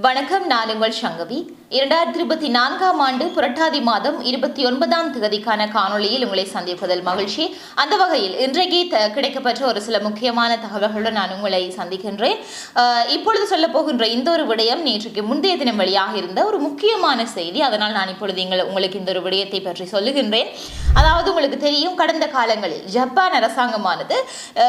வணக்கம் நான் உங்கள் சங்கவி. இரண்டாயிரத்தி இருபத்தி நான்காம் ஆண்டு புரட்டாதி மாதம் இருபத்தி ஒன்பதாம் தேதிக்கான காணொளியில் உங்களை சந்திப்பதில் மகிழ்ச்சி. அந்த வகையில் இன்றைக்கு த- கிடைக்கப்பெற்ற ஒரு சில முக்கியமான தகவல்களுடன் நான் உங்களை சந்திக்கின்றேன். இப்பொழுது சொல்ல போகின்ற இந்த ஒரு விடயம் நேற்றுக்கு முந்தைய தினம் வழியாக இருந்த ஒரு முக்கியமான செய்தி. அதனால் நான் இப்பொழுது எங்கள் உங்களுக்கு இந்த ஒரு விடயத்தை பற்றி சொல்லுகின்றேன். அதாவது உங்களுக்கு தெரியும் கடந்த காலங்களில் ஜப்பான் அரசாங்கமானது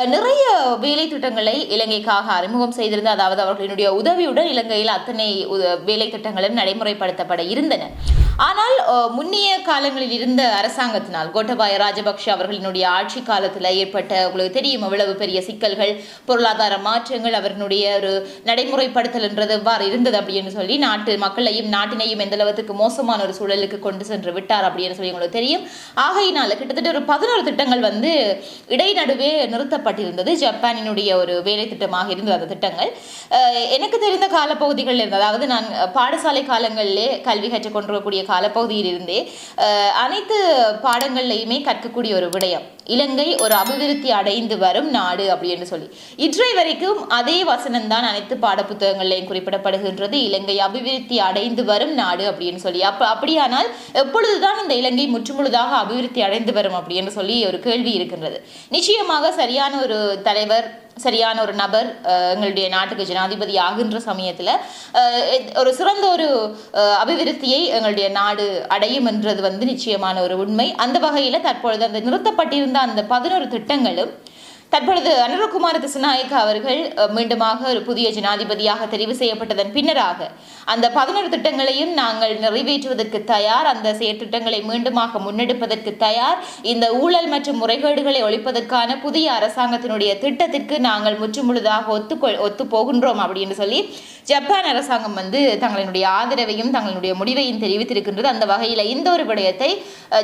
நிறைய வேலை திட்டங்களை இலங்கைக்காக அறிமுகம் செய்திருந்தது. அதாவது அவர்களினுடைய உதவியுடன் இலங்கையில் அத்தனை உத- வேலை திட்டங்களும் நடைமுறைப்படுத்தப்பட இருந்தன. ஆனால் முன்னைய காலங்களில் இருந்த அரசாங்கத்தினால் கோட்டபாய ராஜபக்ஷ அவர்களினுடைய ஆட்சி காலத்தில் ஏற்பட்ட உங்களுக்கு தெரியும் அவ்வளவு பெரிய சிக்கல்கள் பொருளாதார மாற்றங்கள் அவர்களுடைய ஒரு நடைமுறைப்படுத்தல் என்றது எவ்வாறு இருந்தது அப்படின்னு சொல்லி நாட்டு மக்களையும் நாட்டினையும் எந்த அளவுக்கு மோசமான ஒரு சூழலுக்கு கொண்டு சென்று விட்டார் அப்படின்னு சொல்லி உங்களுக்கு தெரியும். ஆகையினால கிட்டத்தட்ட ஒரு பதினோரு திட்டங்கள் வந்து இடைநடுவே நிறுத்தப்பட்டிருந்தது. ஜப்பானினுடைய ஒரு வேலை திட்டமாக இருந்தது அந்த திட்டங்கள். எனக்கு தெரிந்த காலப்பகுதிகளில் இருந்தது அதாவது நான் பாடசாலை காலங்களிலே கல்வி கற்றுக் கொண்டிருக்கக்கூடிய காலப்பகுதியில் இருந்தே அனைத்து பாடங்கள்லையுமே கற்கக்கூடிய ஒரு விடயம். இலங்கை ஒரு அபிவிருத்தி அடைந்து வரும் நாடு அப்படின்னு சொல்லி. இன்றை வரைக்கும் அதே வசனம் தான் அனைத்து பாடப்புத்தகங்களையும் குறிப்பிடப்படுகின்றது. இலங்கை அபிவிருத்தி அடைந்து வரும் நாடு அப்படின்னு சொல்லி. அப்ப அப்படியானால் எப்பொழுதுதான் இந்த இலங்கை முற்றுமுழுதாக அபிவிருத்தி அடைந்து வரும் அப்படின்னு சொல்லி ஒரு கேள்வி இருக்கின்றது. நிச்சயமாக சரியான ஒரு தலைவர் சரியான ஒரு நபர் எங்களுடைய நாட்டுக்கு ஜனாதிபதி ஆகின்ற சமயத்தில் ஒரு சிறந்த ஒரு அபிவிருத்தியை எங்களுடைய நாடு அடையும் என்றது வந்து நிச்சயமான ஒரு உண்மை. அந்த வகையில் தற்பொழுது அந்த நிறுத்தப்பட்டிருந்த அந்த பதினோரு திட்டங்களும் தற்பொழுது அனுரகுமார திசுநாயக்க அவர்கள் மீண்டுமாக ஒரு புதிய ஜனாதிபதியாக தெரிவு செய்யப்பட்டதன் பின்னராக அந்த பதினொரு திட்டங்களையும் நாங்கள் நிறைவேற்றுவதற்கு தயார் அந்த செயற்திட்டங்களை மீண்டுமாக முன்னெடுப்பதற்கு தயார் இந்த ஊழல் மற்றும் முறைகேடுகளை ஒழிப்பதற்கான புதிய அரசாங்கத்தினுடைய திட்டத்திற்கு நாங்கள் முற்றுமுழுதாக ஒத்துக்கொள் ஒத்து போகின்றோம் அப்படின்னு சொல்லி ஜப்பான் அரசாங்கம் வந்து தங்களினுடைய ஆதரவையும் தங்களுடைய முடிவையும் தெரிவித்திருக்கின்றது. அந்த வகையில் இந்த ஒரு விடயத்தை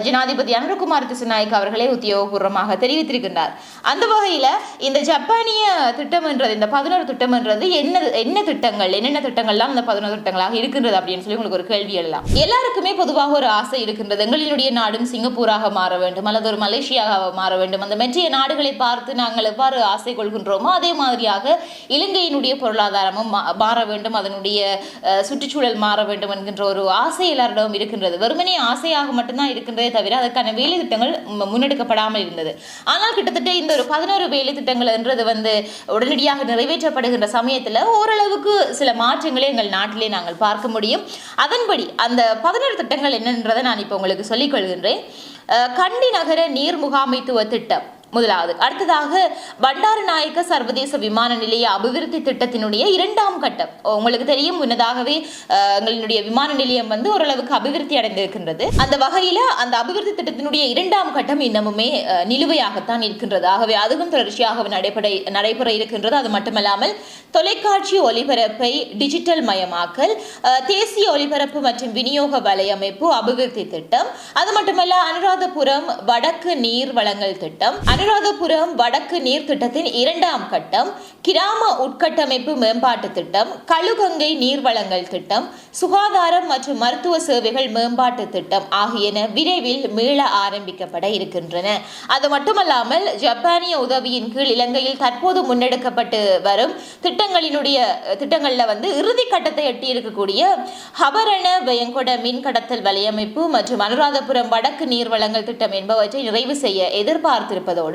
ஜனாதிபதி அனுரகுமார் திசுநாயக் அவர்களே உத்தியோகபூர்வமாக தெரிவித்திருக்கின்றார். அந்த வகையில் இந்த ஜப்பானிய திட்டம்ன்றது இந்த பதினோரு திட்டம் என்றது என்ன என்ன திட்டங்கள் என்னென்ன திட்டங்கள்லாம் இந்த பதினோரு திட்டங்களாக இருக்கின்றது அப்படின்னு சொல்லி உங்களுக்கு ஒரு கேள்வி எல்லாம் எல்லாருக்குமே பொதுவாக ஒரு ஆசை இருக்கின்றது எங்களினுடைய நாடும் சிங்கப்பூராக மாற வேண்டும் அல்லது ஒரு மலேசியாவாக மாற வேண்டும். அந்த மெற்றிய நாடுகளை பார்த்து நாங்கள் எவ்வாறு ஆசை கொள்கின்றோமோ அதே மாதிரியாக இலங்கையினுடைய பொருளாதாரமும் மா- மாற வேண்டும் அதனுடைய சுற்றுச்சூழல் மாற வேண்டும் என்கின்ற ஒரு ஆசை எல்லாரிடமும் இருக்கின்றது. வெறுமனே ஆசையாக மட்டும்தான் இருக்கின்றதே தவிர அதற்கான வேலை திட்டங்கள் முன்னெடுக்கப்படாமல் இருந்தது. ஆனால் கிட்டத்தட்ட இந்த ஒரு பதினோரு வேலை திட்டங்கள் என்றது வந்து உடனடியாக நிறைவேற்றப்படுகின்ற சமயத்தில் ஓரளவுக்கு சில மாற்றங்களை எங்கள் நாட்டிலே நாங்கள் பார்க்க முடியும். அதன்படி அந்த பதினோரு திட்டங்கள் என்னன்றதை நான் இப்போ உங்களுக்கு சொல்லிக் கொள்கின்றேன். அஹ், கண்டி நகர நீர் முகாமைத்துவ திட்டம். முதலாவது. அடுத்ததாக பண்டாரநாயக்க சர்வதேச விமான நிலைய அபிவிருத்தி திட்டத்தினுடைய இரண்டாம் கட்டம். உங்களுக்கு தெரியும் முன்னதாகவே எங்களுடைய விமான நிலையம் வந்து ஓரளவுக்கு அபிவிருத்தி அடைந்திருக்கின்றது. அந்த வகையில அந்த அபிவிருத்தி திட்டத்தினுடைய இரண்டாம் கட்டம் இன்னமுமே நிலுவையாகத்தான் இருக்கின்றது. ஆகவே அதுவும் தொடர்ச்சியாக நடைபெற நடைபெற இருக்கின்றது. அது மட்டுமல்லாமல் தொலைக்காட்சி ஒலிபரப்பை டிஜிட்டல் மயமாக்கல் தேசிய ஒலிபரப்பு மற்றும் விநியோக வலையமைப்பு அபிவிருத்தி திட்டம். அது மட்டுமல்ல அனுராதபுரம் வடக்கு நீர் வளங்கள் திட்டம். அனுராதபுரம் வடக்கு நீர் திட்டத்தின் இரண்டாம் கட்டம் கிராம உட்கட்டமைப்பு மேம்பாட்டு திட்டம் கழுகங்கை நீர்வளங்கள் திட்டம் சுகாதாரம் மற்றும் மருத்துவ சேவைகள் மேம்பாட்டு திட்டம் ஆகியன விரைவில் மீள ஆரம்பிக்கப்பட இருக்கின்றன. அது மட்டுமல்லாமல் ஜப்பானிய உதவியின் கீழ் இலங்கையில் தற்போது முன்னெடுக்கப்பட்டு வரும் திட்டங்களினுடைய திட்டங்களில் வந்து இறுதி கட்டத்தை எட்டியிருக்கக்கூடிய ஹபரண பயங்கொட மின் கடத்தல் வலையமைப்பு மற்றும் அனுராதபுரம் வடக்கு நீர்வளங்கள் திட்டம் என்பவற்றை நிறைவு செய்ய எதிர்பார்த்திருப்பதோடு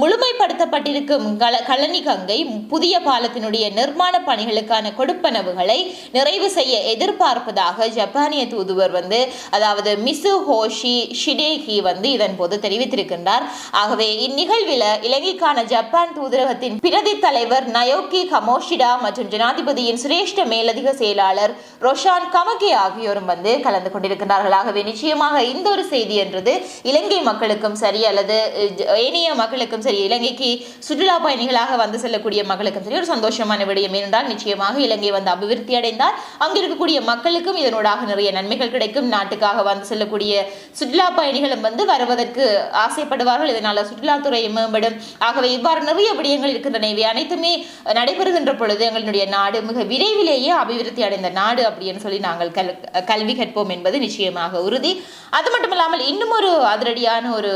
முழுமைப்படுத்தப்பட்டிருக்கும் கழனி கங்கை புதிய பாலத்தினுடைய நிர்மாண பணிகளுக்கான கொடுப்பனவுகளை நிறைவு செய்ய எதிர்பார்ப்பதாக ஜப்பானிய தூதுவர் வந்து அதாவது மிசு ஹோஷி ஷிடேகி வந்து இதன் போது தெரிவித்திருக்கின்றார். ஆகவே இந்நிகழ்வில் இலங்கைக்கான ஜப்பான் தூதரகத்தின் பிரதி தலைவர் நயோகி கமோஷிடா மற்றும் ஜனாதிபதியின் சிரேஷ்ட மேலதிக செயலாளர் ரொஷான் கமகே ஆகியோரும் வந்து கலந்து கொண்டிருக்கிறார்கள் ஆகவே நிச்சயமாக இந்த ஒரு செய்தி என்றது இலங்கை மக்களுக்கும் சரி அல்லது ஏனைய இந்திய மக்களுக்கும் சரி இலங்கைக்கு சுற்றுலா பயணிகளாக வந்து செல்லக்கூடிய மக்களுக்கும் சரி ஒரு சந்தோஷமான விடயம் ஏனென்றால் நிச்சயமாக இலங்கை வந்து அபிவிருத்தி அடைந்தால் அங்கு இருக்கக்கூடிய மக்களுக்கும் இதனூடாக நிறைய நன்மைகள் கிடைக்கும். நாட்டுக்காக வந்து செல்லக்கூடிய சுற்றுலா பயணிகளும் வந்து வருவதற்கு ஆசைப்படுவார்கள். இதனால் சுற்றுலாத்துறை மேம்படும். ஆகவே இவ்வாறு நிறைய விடயங்கள் இருக்கின்றன. இவை அனைத்துமே நடைபெறுகின்ற பொழுது எங்களுடைய நாடு மிக விரைவிலேயே அபிவிருத்தி அடைந்த நாடு அப்படின்னு சொல்லி நாங்கள் கல் கல்வி கற்போம் என்பது நிச்சயமாக உறுதி. அது மட்டும் இல்லாமல் இன்னும் ஒரு அதிரடியான ஒரு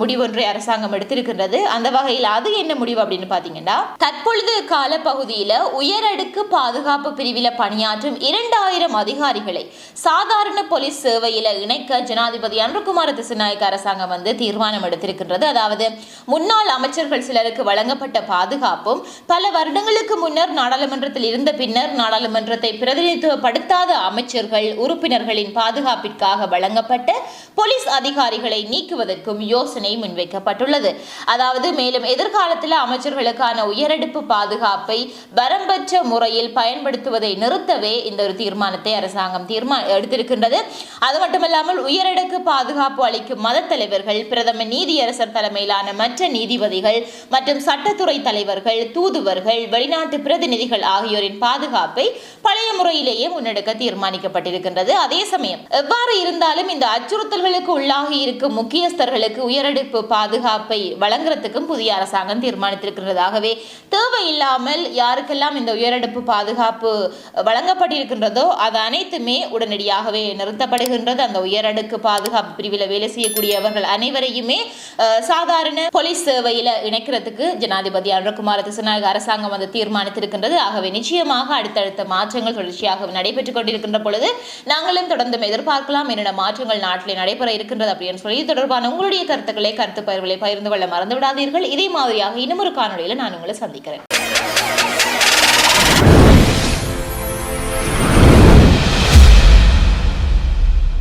முடிவொன்றை அரசாங்கம் எடுத்திருக்கின்றது அந்த வகையில் அது என்ன முடிவு அப்படின்னு பார்த்தீங்கன்னா தற்பொழுது காலப்பகுதியில உயரடுக்கு பாதுகாப்பு பிரிவில் பணியாற்றும் இரண்டாயிரம் அதிகாரிகளை சாதாரண போலீஸ் சேவையில் இணைக்க ஜனாதிபதி அன்புகுமார திசுநாயக்க அரசாங்கம் வந்து தீர்மானம் எடுத்திருக்கின்றது. அதாவது முன்னாள் அமைச்சர்கள் சிலருக்கு வழங்கப்பட்ட பாதுகாப்பும் பல வருடங்களுக்கு முன்னர் நாடாளுமன்றத்தில் இருந்த பின்னர் நாடாளுமன்றத்தை பிரதிநிதித்துவப்படுத்தாத அமைச்சர்கள் உறுப்பினர்களின் பாதுகாப்பிற்காக வழங்கப்பட்ட போலீஸ் அதிகாரிகளை நீக்குவதற்கும் யோசனை முன்வைக்கப்பட்டுள்ளது. அதாவது மேலும் எதிர்காலத்தில் அமைச்சர்களுக்கான உயரடுப்பு பாதுகாப்பை வரம்பற்ற முறையில் பயன்படுத்துவதை நிறுத்தவே இந்த ஒரு தீர்மானத்தை அரசாங்கம் தீர்மா எடுத்திருக்கின்றது. அது மட்டுமல்லாமல் உயரடுக்கு பாதுகாப்பு அளிக்கும் மத தலைவர்கள் பிரதம நீதியரசர் தலைமையிலான மற்ற நீதிபதிகள் மற்றும் சட்டத்துறை தலைவர்கள் தூதுவர்கள் வெளிநாட்டு பிரதிநிதிகள் ஆகியோரின் பாதுகாப்பை பழைய முறையிலேயே முன்னெடுக்க தீர்மானிக்கப்பட்டிருக்கின்றது. அதே சமயம் எவ்வாறு இருந்தாலும் இந்த அச்சுறுத்தல்களுக்கு உள்ளாகி இருக்கும் முக்கியஸ்தர்களுக்கு உயரடுப்பு பாதுகாப்பை வழங்குறதுக்கும் புதிய அரசாங்கம் தீர்மானித்திருக்கின்றதாகவே தேவையில்லாமல் யாருக்கெல்லாம் இந்த உயரடுப்பு பாதுகாப்பு வழங்கப்பட்டிருக்கின்றதோ அது அனைத்துமே உடனடியாகவே நிறுத்தப்படுகின்றது. அந்த உயரடுக்கு பாதுகாப்பு பிரிவில் வேலை செய்யக்கூடியவர்கள் அனைவரையுமே சாதாரண போலீஸ் சேவையில் இணைக்கிறதுக்கு ஜனாதிபதி அனுரகுமார திசுநாயக அரசாங்கம் வந்து தீர்மானித்திருக்கின்றது. ஆகவே நிச்சயமாக அடுத்தடுத்த மாற்றங்கள் தொடர்ச்சியாக நடைபெற்றுக் கொண்டிருக்கின்ற பொழுது நாங்களும் தொடர்ந்து எதிர்பார்க்கலாம் என்னென்ன மாற்றங்கள் நாட்டில் நடைபெற இருக்கின்றது அப்படின்னு சொல்லி தொடர்பான உங்களுடைய கருத்துக்களை கருத்து பயிர்களை பயிர் பகிர்ந்து கொள்ள மறந்து விடாதீர்கள் இதே மாதிரியாக இன்னும் ஒரு காணொலியில் நான் உங்களை சந்திக்கிறேன்.